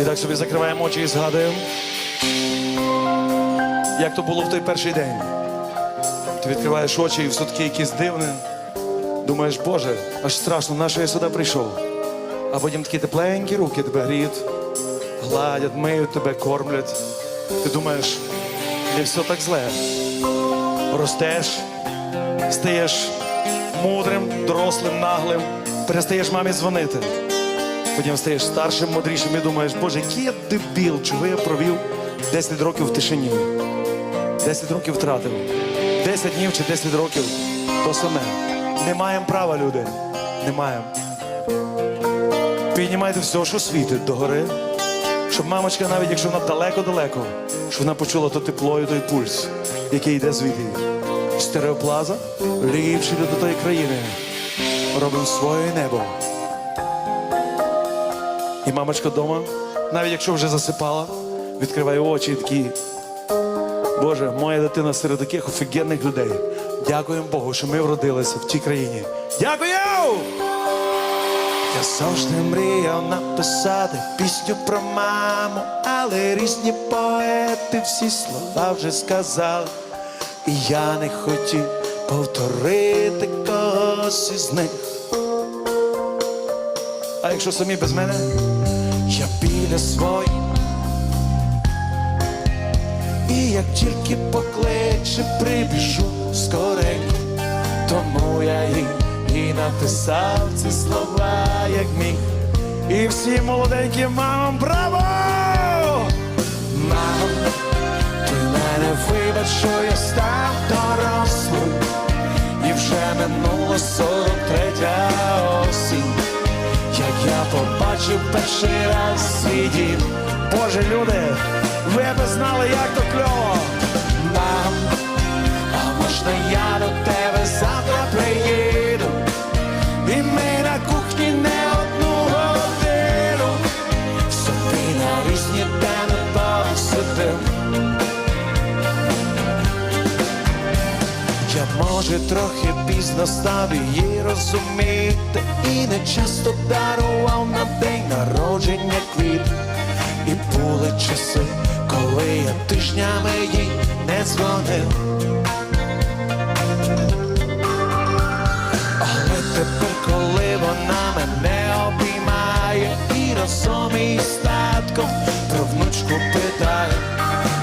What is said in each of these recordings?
І так собі закриваємо очі і згадуємо, як то було в той перший день. Ти відкриваєш очі і все таки якісь дивне. Думаєш, Боже, аж страшно, на що я сюди прийшов. А потім такі тепленькі руки тебе гріють, гладять, миють тебе, кормлять. Ти думаєш, не все так зле. Ростеш, стаєш мудрим, дорослим, наглим, перестаєш мамі дзвонити. Потім стаєш старшим, мудрішим і думаєш, Боже, який я дебіл, чого я провів 10 років в тишині. 10 років втратив. 10 днів чи 10 років то саме. Не маємо права, люди. Не маємо. Піднімайте все, що світить догори. Щоб мамочка, навіть якщо вона далеко-далеко, щоб вона почула то тепло і той пульс, який йде звідти. Стереоплаза, ліпші до тої країни. Робимо своє небо. І мамочка вдома, навіть якщо вже засипала, відкриває очі і такі. Боже, моя дитина серед таких офігенних людей. Дякуємо Богу, що ми вродилися в тій країні. Дякую! Я завжди мріяв написати пісню про маму, але різні поети всі слова вже сказали. І я не хотів повторити когось із них. А якщо самі без мене, я біля. І як тільки покличе, прибіжу скоренько, тому я їй і написав ці слова, як міг. І всім молоденьким мамам браво! Мамо, ти мене вибач, що я став дорослим, і вже минуло 43 побачив перший раз в світі. Боже, люди, ви б знали, як то кльово може трохи пізно став її розуміти. І не часто дарував на день народження квіт. І були часи, коли я тижнями їй не дзвонив. Але тепер, коли вона мене обіймає І разом із татком про внучку питає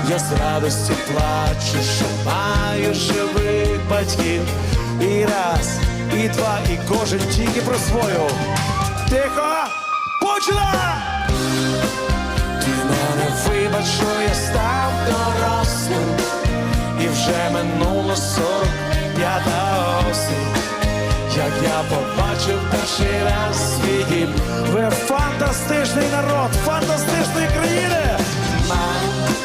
я з радості плачу, що маю живих батьків. І раз, і два, і кожен тільки про свою. Тихо! Почала! Ти мене вибач, що я став дорослим, і вже минуло 45 осінь. Як я побачив перший раз свій. Ви фантастичний народ, фантастичної країни! Мам,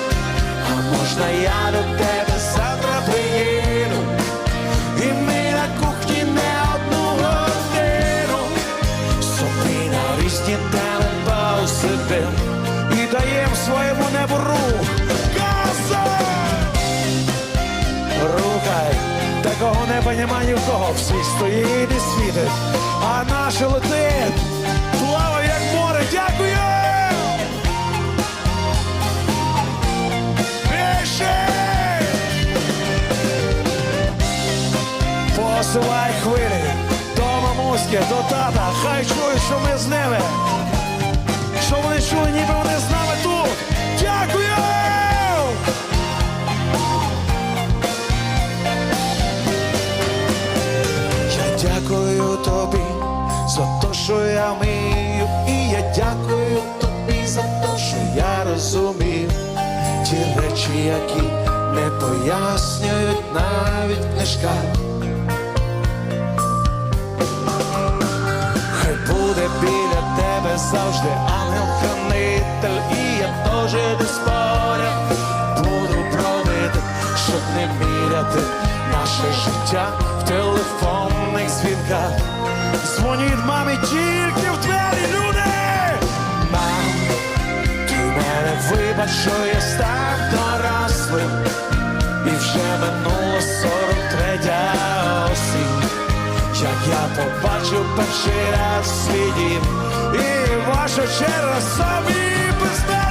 а можна я до тебе даєм своєму небу рух Газу! Рухай, такого неба нема ні в кого Всі стоїть і світить, а наше летить Плаває як море, дякую! Посилай хвилі до мамуськи, до тата, хай чують, що ми з ними. Що вони чули, ніби вони з нами тут. Я дякую тобі за те, що я вмію, і я дякую тобі за те, що я розумію ті речі, які не пояснюють навіть книжка. Хай буде біля тебе завжди ангел-хранитель, і тільки в двері, люди! Мам, ти мене вибач, що я став дорослим, і вже минуло 43 осінь. Як я побачив перший раз свій дім, і ваша черга собі без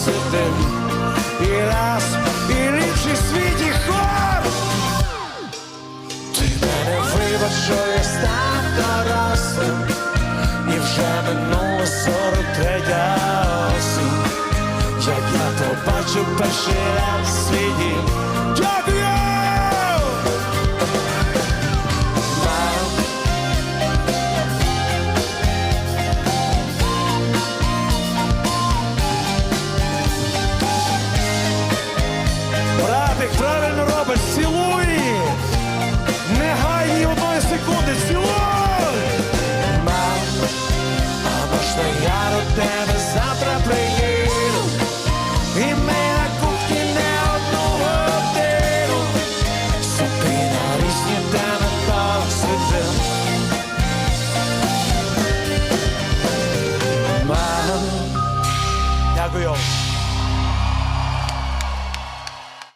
посидим І раз, і ліпший світі хор. Ти мене вибач, що я став дорослим І вже минуло сорок третя осінь. Як я то бачу перший раз в світі. Дякую!